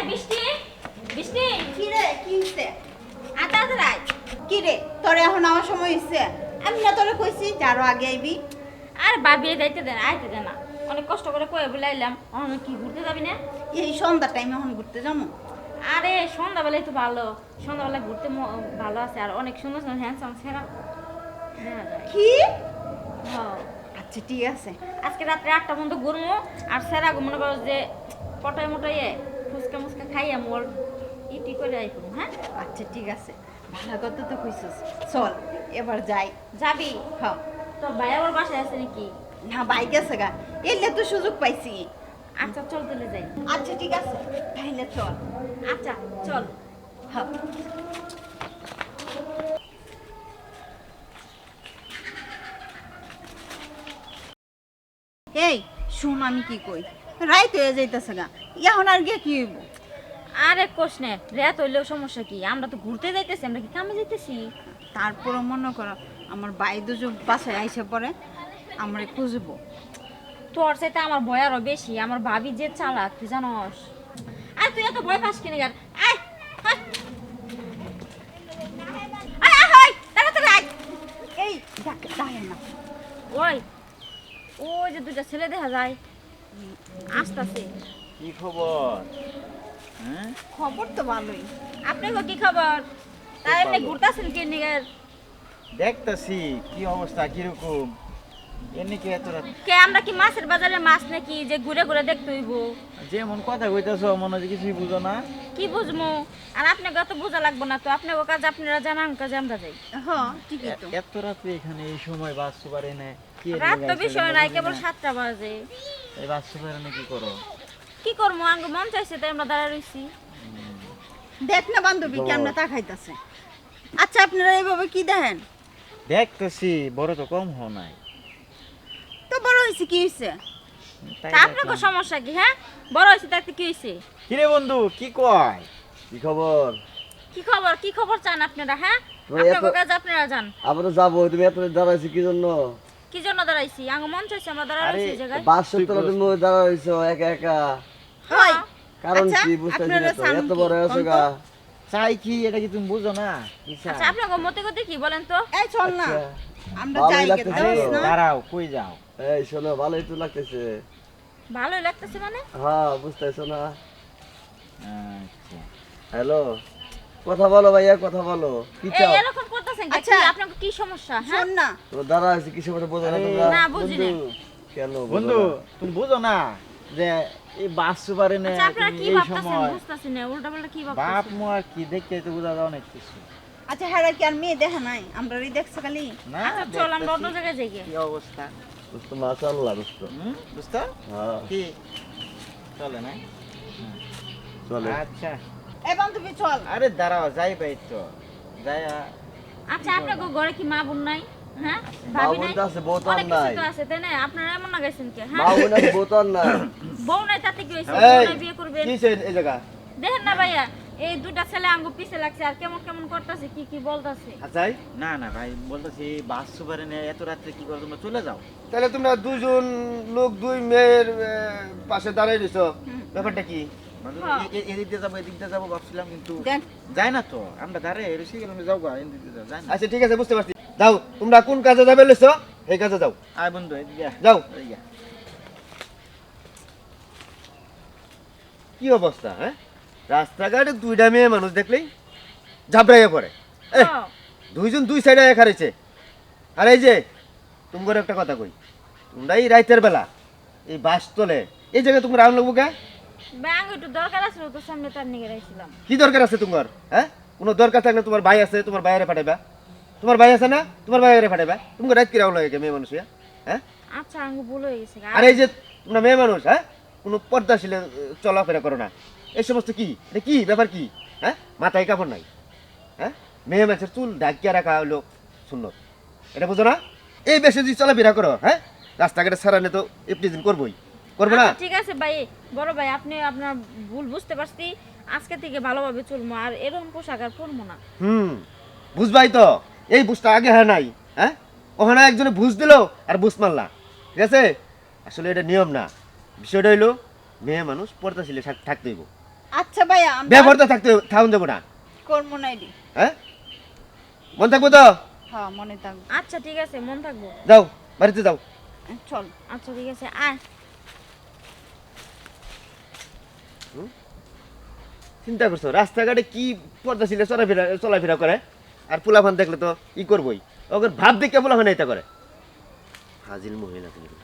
এই বৃষ্টি বৃষ্টি। কি রে কি হইছে? আতা আতা কি রে তোর এখন আমার সময় হইছে? আমি না তোরে কইছি যে আগে আইবি। আর ভাবি যাইতে দেন আইতে দেন। না অনেক কষ্ট করে কয়ে বলাইলাম অন্য কি ঘুরতে যাবি না? এই সন্ধ্যার টাইমে এখন ঘুরতে যাব আরে সন্ধ্যাবেলায় তো ভালো। সন্ধ্যাবেলা ঘুরতে ভালো আছে আর অনেক সুন্দর সুন্দর হ্যান্ডসাম ছেঁড়া কি? হ্যাঁ। আচ্ছা ঠিক আছে। আজকে রাত্রে আটটা পর্যন্ত ঘুরবো আর সেরা মনে করো যে পটাই মটাইয়ে ফুচকা মোর ইটি করে আই করুন হ্যাঁ? আচ্ছা ঠিক আছে। ভালো কথা তো কইছিস। চল এবার যাই। যাবি? হ্যাঁ তোর ভাই আবার বাসায় আছে নাকি? না গা। এলে তো সুযোগ পাইছি। আচ্ছা চল যাই। আচ্ছা ঠিক আছে। তাইলে চল। আচ্ছা চল। হ্যাঁ এই শুন আমি কি কই। রাইত হয়ে যাইতেছে গা। এখন আর গিয়ে কি হইব? আরে কোষ নে রেত হইলেও সমস্যা কি? আমরা তো ঘুরতে যাইতেছি আমরা কি কামে যাইতেছি? তারপরে মনে করো আমার বাই দুজন বাসায় আইসে পরে আমরা খুঁজবো। তোর চাইতে আমার ভয় আরও বেশি আমার ভাবি যে চালাক তুই জানস। আর তুই এত ভয় পাস কিনে গার? আয়। আয়, আয়, তাড়াতাড়ি আয়। এই না। ওই ওই যে দুটা ছেলে দেখা যায়। আসতেছে। কি খবর? খবর তো ভালোই। আপনাকে কি খবর? তাই এমনি ঘুরতেছেন কি নিগার দেখতাছি কি অবস্থা কীরকম? এমনি কি এত রাত? কে আমরা কি মাছের বাজারে মাছ নাকি যে ঘুরে ঘুরে দেখতে হইব? যেমন কথা কইতাছ মনে হচ্ছে কিছুই বুঝো না। কি বুঝব আর আপনাকে অত বোঝা লাগবো না তো আপনাকে কাজ আপনারা জানান কাজে আমরা যাই। হ্যাঁ ঠিকই তো। এত রাত্রে এখানে এই সময় বাস সুপারে না কি রাত তো বিষয় নাই কেবল। সাতটা বাজে। এই বাস সুপারে না কি করো? কি করব? আঙ্গ মন চাইছে তাই আমরা দাঁড়া রইছি। দেখ না বান্ধবী কেমনে তাকাইতাছে। আচ্ছা আপনারা এইভাবে কি দেখেন? দেখতেছি বড় তো কম হও নাই। তো বড় হয়েছে কি হয়েছে? তাই তা আপনাকে। সমস্যা কি হ্যাঁ? বড় হয়েছে তাতে কি হয়েছে? কিরে বন্ধু কি কয়? কি খবর? কি খবর? কি খবর চান আপনারা হ্যাঁ? আপনাকে কাজ আপনারা যান। আমরা তো যাব তুমি এত দাঁড়াইছি কি জন্য? কি জন্য দাঁড়াইছি? আঙ্গ মন চাইছে আমরা দাঁড়া আরে, রইছি এই জায়গায় তুমি দাঁড়াইছো একা একা। হয়। কারণ আচ্ছা, কি আপনারা না এত বড় হয়েছো গা। চাই কি এটা কি তুমি বুঝো না? আচ্ছা আপনাকে মতে গতি কি বলেন তো? এই চল না। আচ্ছা। আমরা যাই। না? দাঁড়াও কই যাও? এই শোনো ভালোই তো লাগতেছে। ভালোই লাগতেছে মানে? হ্যাঁ বুঝতেছো না। আচ্ছা। হ্যালো। কথা বলো ভাইয়া কথা বলো। কি চাও? কি আচ্ছা। আপনাকে কি সমস্যা হ্যাঁ? শোন না। তো কিসের মধ্যে বোঝো না তোমরা? না বুঝি না কেন বন্ধু তুমি বুঝো না যে এই বাস সুপারে না আচ্ছা আপনারা কি ভাবতেছেন? সময় বুঝতেছি না উল্টা পাল্টা কি বাপ ভাবতেছেন মু আর কি দেখতে তো বোঝা যায় অনেক কিছু। আচ্ছা হ্যাঁ কি আর মেয়ে দেখা নাই? আমরা দেখছে খালি। না আচ্ছা চল আমরা অন্য জায়গায় যাই কি অবস্থা? বুঝতো মাশাআল্লাহ বুঝতো হুম বুঝতে হ্যাঁ। কি? চলে না? চলে। আচ্ছা। বান্ধবী চল। আরে দাঁড়াও যাই ভাই তো যাই আচ্ছা ঘরে কি মা বোন নাই? হ্যাঁ? ভাবি নাই? আছে বউ তো আর অনেক কিছু নাই। তো আছে তাই না? আপনারা এমন না গেছেন কে মা বোন আছে বউ তো নাই। বউ নাই তাতে কি হয়েছে? এই, বউ বিয়ে করবেন? কি এই জায়গা দেখেন না ভাইয়া এই দুটা ছেলে আঙ্গু পিছে লাগছে আর কেমন কেমন করতেছে কি কি বলতাছে? না না ভাই বলতেছি বাস সুপারে এত রাত্রে কি করো তোমরা? চলে যাও। তাহলে তোমরা দুজন লোক দুই মেয়ের পাশে দাঁড়াই রয়েছো ব্যাপারটা কি? এদিক দিয়ে যাব এদিক দিয়ে যাব ভাবছিলাম কিন্তু যায় না তো। আমরা দাঁড়ে রসি গেলাম যাও গা এদিক দিয়ে যায় আচ্ছা ঠিক আছে বুঝতে পারছি। যাও তোমরা কোন কাজে যাবে লেছো? এই কাজে যাও। আয় বন্ধু এদিকে যাও। কি অবস্থা হ্যাঁ? রাস্তাঘাটে দুইটা মেয়ে মানুষ দেখলেই ঝাবড়াইয়া পড়ে। এই, হ্যাঁ। দুইজন দুই সাইডে এক হারিয়েছে আর এই যে তোমার একটা কথা কই। তোমরা এই রাইতের বেলা এই বাস তোলে এই জায়গায় তোমরা আন লাগবো কে? ব্যাং একটু দরকার আছে তো সামনে তার নিয়ে রাখছিলাম কি দরকার আছে তোমার হ্যাঁ? কোনো দরকার থাকলে তোমার ভাই আছে তোমার বাইরে পাঠাইবা। তোমার ভাই আছে না? তোমার বাইরে পাঠাইবা। তুমি রাত কিরাও লাগে মেয়ে মানুষ? হ্যাঁ? আচ্ছা ভুল হয়ে গেছে আর এই যে তোমরা মেয়ে মানুষ হ্যাঁ? কোনো পর্দাশীলে চলাফেরা করো না। এই সমস্ত কি? এটা কি? ব্যাপার কি? হ্যাঁ? মাথায় কাপড় নাই হ্যাঁ? মেয়ে মানুষের চুল ঢাকিয়া রাখা হলো শূন্য এটা বুঝো না? এই বেশি যদি চলাফেরা করো হ্যাঁ? রাস্তাঘাটে সারানে তো এপ্রিজিন করবোই। করব না? আচ্ছা, ঠিক আছে ভাই। বড় ভাই আপনি আপনার ভুল বুঝতে পারছি। আজকে থেকে ভালোভাবে চলবো আর এরকম পোশাক আর পরবো না। হুম বুঝবাই তো। এই বুঝটা আগে হ্যাঁ নাই হ্যাঁ? ওখানে একজনে বুঝ দিল আর বুঝ মারলা ঠিক আছে? আসলে এটা নিয়ম না। বিষয়টা হইল মেয়ে মানুষ পর্দা ছিল থাকতে হইব। আচ্ছা ভাই আমরা ব্যবহার তো থাকতে থাকুন যাব না। কর্ম নাইডি হ্যাঁ? মন থাকব তো? হ্যাঁ মনে থাকবে। আচ্ছা ঠিক আছে মন থাকব। যাও বাড়িতে যাও। চল। আচ্ছা ঠিক আছে আয়। চিন্তা করছ? রাস্তাঘাটে কি পর্দা ছিল, চলাফেরা চলাফেরা করে? আর পোলাফান দেখলে তো ই করবই। ওকে ভাব দেখে পোলাফান এটা করে। হাজিল মহিলা কিন্তু